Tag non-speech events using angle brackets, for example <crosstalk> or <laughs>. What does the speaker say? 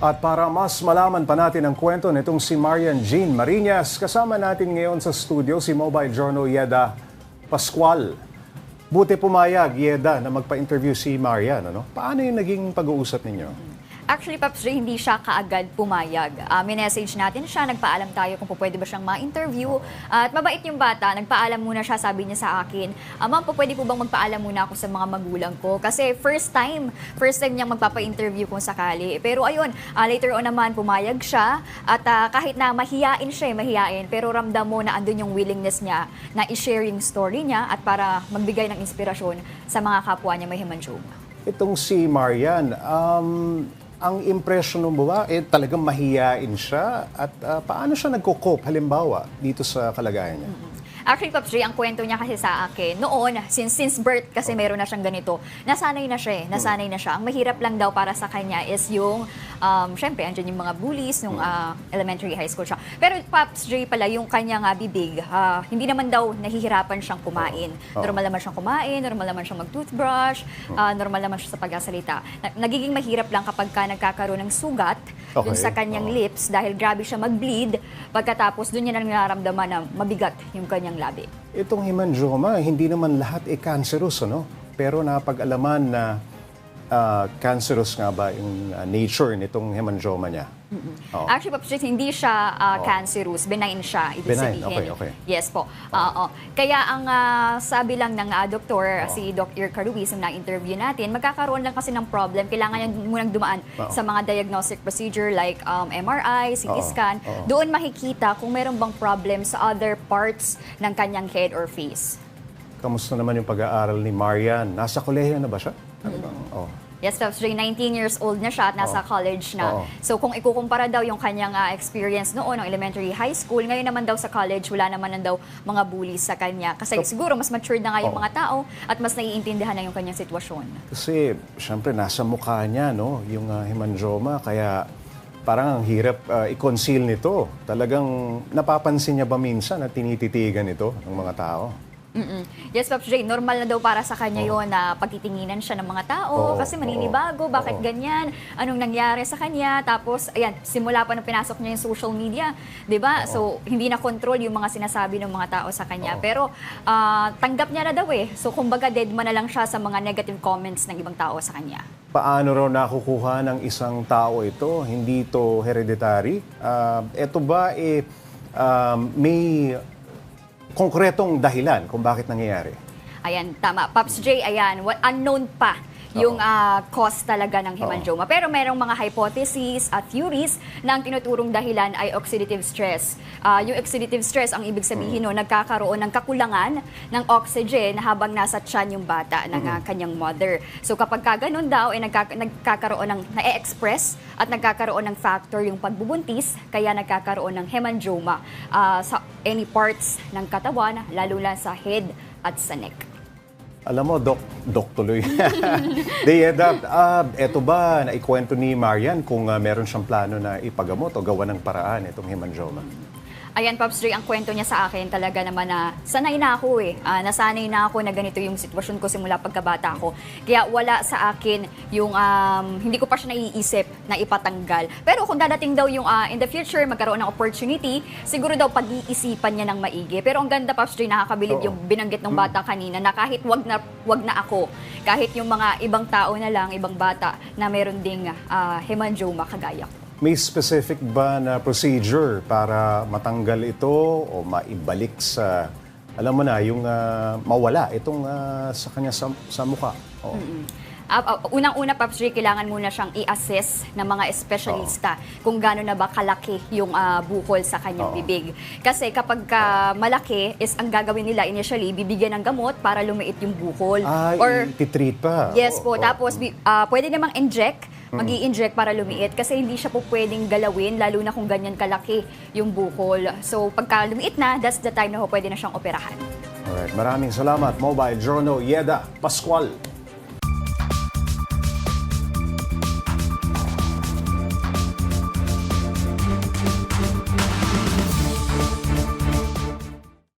At para mas malaman pa natin ang kwento nitong si Marian Jean Marinas, kasama natin ngayon sa studio si Mobile Journal Yeda Pascual. Buti pumayag, Yeda, na magpa-interview si Marian. Ano? Paano yung naging pag-uusap ninyo? Actually, Paps hindi siya kaagad pumayag. Uh, minessage natin siya, nagpaalam tayo kung pwede ba siyang ma-interview. at mabait yung bata, nagpaalam muna siya, sabi niya sa akin, ah, ma'am, pwede po bang magpaalam muna ako sa mga magulang ko? Kasi first time, first time niyang magpapa-interview kung sakali. Pero ayun, ah, later on naman, pumayag siya. At ah, kahit na mahiyain siya, eh, mahiyain, pero ramdam mo na andun yung willingness niya na i-share yung story niya at para magbigay ng inspirasyon sa mga kapwa niya may hemangioma. Itong si Marian, um, ang impression mo ba, eh, talagang mahiyain siya? At ah, paano siya nagko-cope, halimbawa, dito sa kalagayan niya? Actually, Pops Ray, ang kwento niya kasi sa akin, noon, since, since birth kasi meron na siyang ganito, nasanay na siya eh, nasanay na siya. Ang mahirap lang daw para sa kanya is yung, um, syempre, andyan yung mga bullies nung ah, elementary high school siya. Pero Pops Ray pala, yung kanyang ah, bibig, ah, hindi naman daw nahihirapan siyang kumain. Oo. Normal naman siyang kumain, normal naman siyang mag-toothbrush, ah, normal naman siya sa pagsasalita. Na- nagiging mahirap lang kapag ka nagkakaroon ng sugat dun Okay. sa kanyang Oo. lips dahil grabe siya mag-bleed. Pagkatapos, dun niya na nararamdaman na mabigat yung kanyang labi. Itong hemangioma, hindi naman lahat e cancerous, ano? Pero napag-alaman na ah, cancerous nga ba yung ah, nature nitong hemangioma niya? Oo. Actually, Pops Jake, hindi siya ah, Oo. cancerous. Benign siya, ibig Benign, sabihin. okay, okay. Yes po. Oo. Kaya ang ah, sabi lang ng ah, doktor, Oo. si Dr. Caruiz, yung na-interview natin, magkakaroon lang kasi ng problem. Kailangan niya munang dumaan Oo. sa mga diagnostic procedure like um, MRI, CT Oo. scan. Oo. Doon makikita kung meron bang problem sa other parts ng kanyang head or face. Kamusta naman yung pag-aaral ni Marian? Nasa kolehiyo na ba siya? Ano bang? Oh. Yes, Pops Ray, 19 years old na siya at nasa Oo. college na. Oo. So kung ikukumpara daw yung kanyang ah, experience noon, ng elementary high school, ngayon naman daw sa college, wala naman na daw mga bullies sa kanya. Kasi siguro mas matured na nga yung Oo. mga tao at mas naiintindihan na yung kanyang sitwasyon. Kasi, syempre, nasa mukha niya, no? Yung ah, hemangioma, kaya parang ang hirap ah, i-conceal nito. Talagang napapansin niya ba minsan na tinititigan ito ng mga tao? Mm-mm. Yes, Pops Ray, normal na daw para sa kanya yon na pagtitinginan siya ng mga tao kasi maninibago, oo, bakit oo. ganyan, anong nangyari sa kanya. Tapos, ayan, simula pa nung pinasok niya yung social media, di ba? So, hindi na control yung mga sinasabi ng mga tao sa kanya. Oo. Pero, ah, tanggap niya na daw eh. So, kumbaga, dead man na lang siya sa mga negative comments ng ibang tao sa kanya. Paano raw nakukuha ng isang tao ito? Hindi ito hereditary? Ah, ito ba eh, um, may konkretong dahilan kung bakit nangyayari? Ayan, tama. Pops J, ayan, what, unknown pa yung ah, cause talaga ng hemangioma. Pero merong mga hypotheses at theories na ang tinuturong dahilan ay oxidative stress. Ah, yung oxidative stress, ang ibig sabihin no, nagkakaroon ng kakulangan ng oxygen habang nasa tiyan yung bata ng ah, kanyang mother. So kapag ka ganun daw, eh, nagkaka- nagkakaroon ng, na-express at nagkakaroon ng factor yung pagbubuntis, kaya nagkakaroon ng hemangioma ah, sa any parts ng katawan, lalo na sa head at sa neck. Alam mo, Dok, Dok tuloy. <laughs> Deyeda, ah, eto ba, naikwento ni Marian kung ah, meron siyang plano na ipagamot o gawa ng paraan itong hemangioma? Ayan, Pops Dre, ang kwento niya sa akin talaga naman na sanay na ako eh. Ah, nasanay na ako na ganito yung sitwasyon ko simula pagkabata ko. Kaya wala sa akin yung, um, hindi ko pa siya naiisip na ipatanggal. Pero kung dadating daw yung ah, in the future, magkaroon ng opportunity, siguro daw pag-iisipan niya ng maigi. Pero ang ganda, Pops Dre, nakakabilib Oo. yung binanggit ng bata kanina na kahit wag na, wag na ako, kahit yung mga ibang tao na lang, ibang bata, na meron ding ah, hemangioma kagaya ko. May specific ba na procedure para matanggal ito o maibalik sa, alam mo na, yung ah, mawala itong ah, sa kanya sa, sa mukha? Oo. Ah, ah, Unang-una, Paps Ray, kailangan muna siyang i-assess ng mga espesyalista kung gaano na ba kalaki yung ah, bukol sa kanyang Oo. bibig. Kasi kapag ka malaki, is ang gagawin nila initially, bibigyan ng gamot para lumiit yung bukol. Ah, Or, ititreat pa. yes Oo, po, oo. tapos ah, pwede namang inject, mag inject para lumiit kasi hindi siya po pwedeng galawin lalo na kung ganyan kalaki yung bukol. So pagka lumiit na, that's the time na ho pwede na siyang operahan. Alright, maraming salamat. Mobile Journal Yeda Pascual.